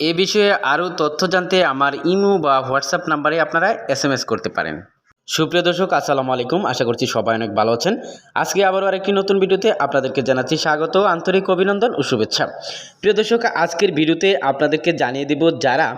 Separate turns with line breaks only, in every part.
এ বিষয়ে আরও তথ্য জানতে আমার ইমো বা হোয়াটসঅ্যাপ নাম্বারে আপনারা এস করতে পারেন। সুপ্রিয় দর্শক, আসসালামু আলাইকুম। আশা করছি সবাই অনেক ভালো আছেন। আজকে আবারও আরেকটি নতুন ভিডিওতে আপনাদেরকে জানাচ্ছি স্বাগত, আন্তরিক অভিনন্দন ও শুভেচ্ছা। প্রিয় দর্শক, আজকের ভিডিওতে আপনাদেরকে জানিয়ে দেব, যারা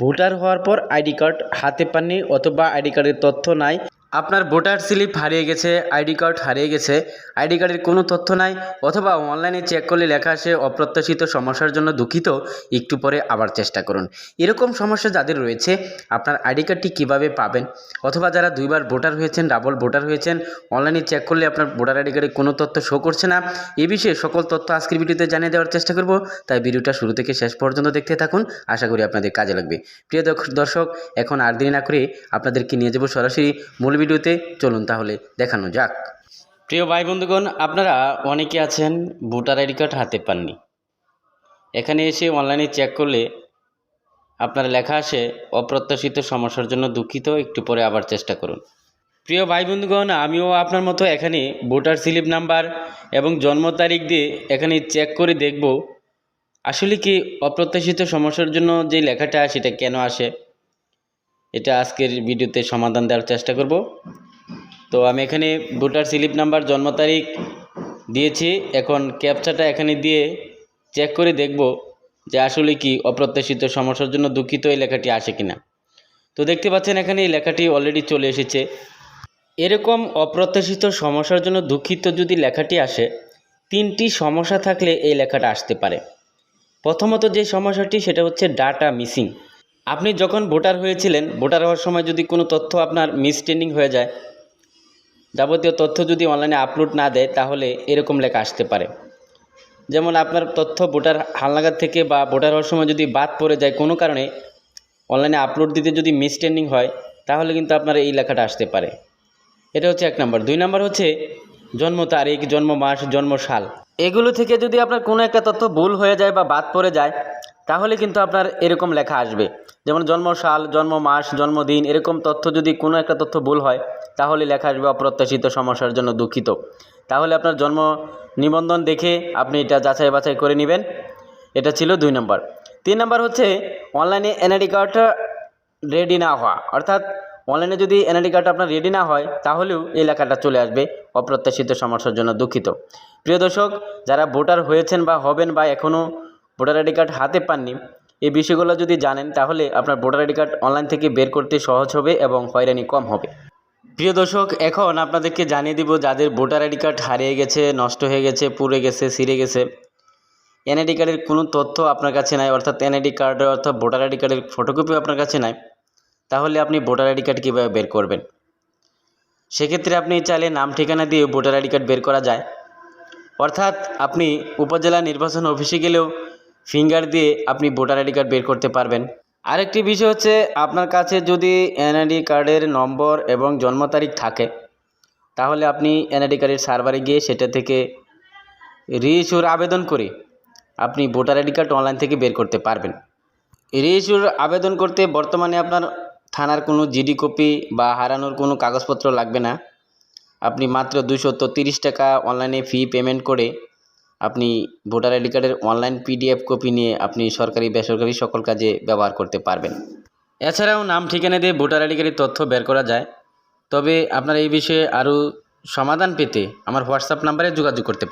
ভোটার হওয়ার পর আইডি কার্ড হাতে পাননি অথবা আইডি কার্ডের তথ্য নাই আপনার ভোটার স্লিপ হারিয়ে গেছে আইডি কার্ড হারিয়ে গেছে আইডি কার্ডের কোনো তথ্য নাই, অথবা অনলাইনে চেক করলে লেখা আসে অপ্রত্যাশিত সমস্যার জন্য দুঃখিত, একটু পরে আবার চেষ্টা করুন। এরকম সমস্যা যাদের রয়েছে, আপনার আইডি কার্ডটি কীভাবে পাবেন? অথবা যারা দুইবার ভোটার হয়েছেন, ডাবল ভোটার হয়েছেন, অনলাইনে চেক করলে আপনার ভোটার আইডি কার্ডে কোনো তথ্য শো করছে না, এ বিষয়ে সকল তথ্য আজকের ভিডিওতে জানিয়ে দেওয়ার চেষ্টা করব। তাই ভিডিওটা শুরু থেকে শেষ পর্যন্ত দেখতে থাকুন, আশা করি আপনাদের কাজে লাগবে। প্রিয় দর্শ- দর্শক, এখন আর দেরি না করে আপনাদেরকে নিয়ে যাব সরাসরি মূল ভিডিওতে চলুন তাহলে দেখানো যাক। প্রিয় ভাই বন্ধুগণ, আপনারা অনেকে আছেন ভোটার আইডি কার্ড হাতে পাননি। এখানে এসে অনলাইনে চেক করলে আপনার লেখা আসে, অপ্রত্যাশিত সমস্যার জন্য দুঃখিত, একটু পরে আবার চেষ্টা করুন। প্রিয় ভাই বন্ধুগণ, আমিও আপনার মতো এখানে ভোটার স্লিপ নাম্বার এবং জন্ম তারিখ দিয়ে এখানে চেক করে দেখব, আসলে কি অপ্রত্যাশিত সমস্যার জন্য যে লেখাটা সেটা কেন আসে। এটা আজকের ভিডিওতে সমাধান দেওয়ার চেষ্টা করব। তো আমি এখানে ভোটার স্লিপ নাম্বার, জন্ম তারিখ দিয়েছি। এখন ক্যাপচাটা এখানে দিয়ে চেক করে দেখব যে আসলে কি অপ্রত্যাশিত সমস্যার জন্য দুঃখিত এই লেখাটি আসে কিনা। তো দেখতে পাচ্ছেন এখানে এই লেখাটি অলরেডি চলে এসেছে। এরকম অপ্রত্যাশিত সমস্যার জন্য দুঃখিত যদি লেখাটি আসে, তিনটি সমস্যা থাকলে এই লেখাটা আসতে পারে। প্রথমত যে সমস্যাটি, সেটা হচ্ছে ডাটা মিসিং আপনি যখন ভোটার হয়েছিলেন, ভোটার হওয়ার সময় যদি কোনো তথ্য আপনার মিসস্ট্যান্ডিং হয়ে যায়, যাবতীয় তথ্য যদি অনলাইনে আপলোড না দেয়, তাহলে এরকম লেখা আসতে পারে। যেমন আপনার তথ্য ভোটার হালনাগাদ থেকে বা ভোটার হওয়ার সময় যদি বাদ পড়ে যায় কোনো কারণে, অনলাইনে আপলোড দিতে যদি মিসস্ট্যান্ডিং হয়, তাহলে কিন্তু আপনার এই লেখাটা আসতে পারে। এটা হচ্ছে এক নম্বর। দুই নম্বর হচ্ছে জন্ম তারিখ, জন্ম মাস, জন্ম সাল। এগুলো থেকে যদি আপনার কোনো একটা তথ্য ভুল হয়ে যায় বা বাদ পড়ে যায় তাহলে কিন্তু আপনার এরকম লেখা আসবে। যেমন জন্ম সাল, জন্ম মাস জন্মদিন এরকম তথ্য যদি কোনো একটা তথ্য ভুল হয়, তাহলে লেখা আসবে অপ্রত্যাশিত সমস্যার জন্য দুঃখিত। তাহলে আপনার জন্ম নিবন্ধন দেখে আপনি এটা যাচাই বাছাই করে নেবেন। এটা ছিল দুই নম্বর। তিন নম্বর হচ্ছে অনলাইনে এনআইডি কার্ডটা রেডি না হওয়া। অর্থাৎ অনলাইনে যদি এনআইডি কার্ড আপনার রেডি না হয়, তাহলেও এই লেখাটা চলে আসবে অপ্রত্যাশিত সমস্যার জন্য দুঃখিত। প্রিয় দর্শক, যারা ভোটার হয়েছেন বা হবেন বা এখনও ভোটার আইডি কার্ড হাতে পাননি, এই বিষয়গুলো যদি জানেন তাহলে আপনার ভোটার আইডি কার্ড অনলাইন থেকে বের করতে সহজ হবে এবং হয়রানি কম হবে। প্রিয় দর্শক, এখন আপনাদেরকে জানিয়ে দিব যাদের ভোটার আইডি কার্ড হারিয়ে গেছে, নষ্ট হয়ে গেছে, পুড়ে গেছে, ছিঁড়ে গেছে। এনআইডি কার্ডের কোনো তথ্য আপনার কাছে নাই, অর্থাৎ এনআইডি কার্ডের অর্থাৎ ভোটার আইডি কার্ডের ফটোকপিও আপনার কাছে নাই, তাহলে আপনি ভোটার আইডি কার্ড কীভাবে বের করবেন? সেক্ষেত্রে আপনি চাইলে নাম, ঠিকানা দিয়ে ভোটার আইডি কার্ড বের করা যায়। অর্থাৎ আপনি উপজেলা নির্বাচন অফিসে গেলেও ফিঙ্গার দিয়ে আপনি ভোটার আইডি কার্ড বের করতে পারবেন। আরেকটি বিষয় হচ্ছে, আপনার কাছে যদি এনআইডি কার্ডের নম্বর এবং জন্ম তারিখ থাকে, তাহলে আপনি এনআইডি কার্ডের সার্ভারে গিয়ে সেটা থেকে রিইস্যুর আবেদন করে আপনি ভোটার আইডি কার্ড অনলাইন থেকে বের করতে পারবেন। রিইস্যুর আবেদন করতে বর্তমানে আপনার থানার কোনো জিডি কপি বা হারানোর কোনো কাগজপত্র লাগবে না। আপনি মাত্র দুশো টাকা অনলাইনে ফি পেমেন্ট করে আপনি ভোটার আইডি কার্ডের অনলাইন পিডিএফ কপি নিয়ে আপনি সরকারি, বেসরকারি সকল কাজে ব্যবহার করতে পারবেন। এছাড়াও নাম, ঠিকানা দিয়ে ভোটার আইডি কার্ডের তথ্য বের করা যায়। তবে আপনারা এই বিষয়ে আরও সমাধান পেতে আমার হোয়াটসঅ্যাপ নাম্বারে যোগাযোগ করতে পারেন।